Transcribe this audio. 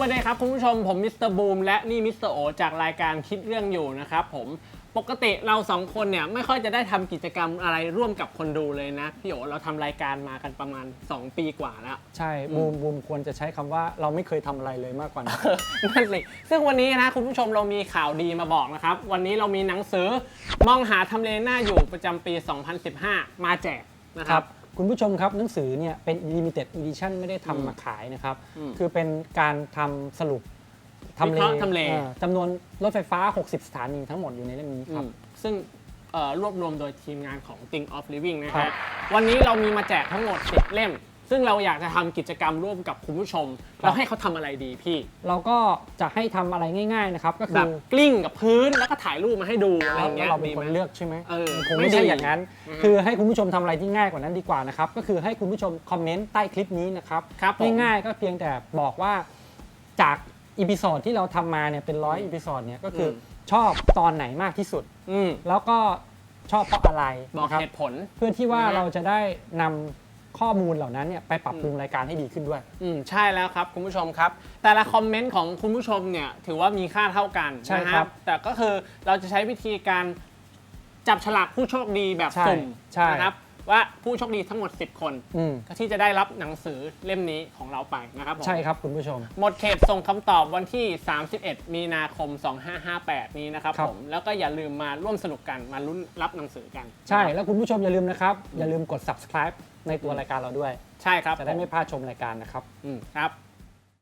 วัสดีครับคุณผู้ชมผมมิสเตอร์บูมและนี่มิสเตอร์โอจากรายการคิดเรื่องอยู่นะครับผมปกติเราสองคนเนี่ยไม่ค่อยจะได้ทำกิจกรรมอะไรร่วมกับคนดูเลยนะพี่โอเราทำรายการมากันประมาณ 2 ปีกว่าแล้ว ใช่บูมบูมควรจะใช้คำว่าเราไม่เคยทำอะไรเลยมากกว่านั้น นั่นสิซึ่งวันนี้นะคุณผู้ชมเรามีข่าวดีมาบอกนะครับ วันนี้เรามีหนังสือมองหาทำเลหน้าอยู่ประจำปี 2015 มาแจกนะคครัรับบ คุณผู้ชมครับหนังสือเนี่ยเป็น limited edition ไม่ได้ทำมาขายนะครับ อืมคือเป็นการทำสรุปวิเคราะห์ทำเลอ่อจำนวนรถไฟฟ้า 60 สถานีทั้งหมดอยู่ในเล่มนี้ครับ อืมซึ่งเอ่อรวบรวมโดยทีมงานของ Think of Living นะคครัรับ บ วันนี้เรามีมาแจกทั้งหมด 10 เล่ม ซึ่งเราอยากจะทำกิจกรรมร่วมกับคุณผู้ชม เราให้เขาทำอะไรดีพี่เราก็จะให้ทำอะไรง่ายๆนะครับ ก็แบคืบอกลิ้งกับพื้นแล้วก็ถ่ายรูปมาให้ดูอะไรอย่างเงี้ยเราเป็นดีคไหมนเลือกใช่ไหมเออคงไม่ไม่ใช่ดีอย่างนั้น อืมคือให้คุณผู้ชมทำอะไรที่ง่ายกว่านั้นดีกว่านะครับ ก็คือให้คุณผู้ชมคอมเมนต์ใต้คลิปนี้นะครับครับผม ง่ายๆก็เพียงแต่บอกว่าจากอีพิโซดที่เราทำมาเนี่ยเป็นร้อยอีพิโซดเนี่ยก็คืออมชอบตอนไหนมากที่สุด อืมแล้วก็ชอบเพราะอะไรบอกนะครับ เหตุผล เพื่อที่ว่านะฮะเราจะได้นำ ข้อมูลเหล่านั้นเนี่ยไปปรับปรุงรายการให้ดีขึ้นด้วย อืมใช่แล้วครับคุณผู้ชมครับ แต่ละคอมเมนต์ของคุณผู้ชมเนี่ยถือว่ามีค่าเท่ากันใช่นะครับแต่ก็คือเราจะใช้วิธีการจับฉลากผู้โชคดีแบบใช่สุ่มใช่ นะครับ ว่าผู้โชคดีทั้งหมด 10 คนอืม ที่จะได้รับหนังสือเล่มนี้ของเราไปนะครับผม ใช่ครับคุณผู้ชม หมดเขตส่งคำตอบวันที่ 31 มีนาคม 2558 นี้นะครับครับ ผม แล้วก็อย่าลืมมาร่วมสนุกกัน มาลุ้นรับหนังสือกันใช่แล้วคุณผู้ชมอย่าลืมนะครับ อย่าลืมกด subscribe ในตัวรายการเราด้วย ใช่ครับจะได้ผไม่พลาดชมรายการนะครับ อืมครับ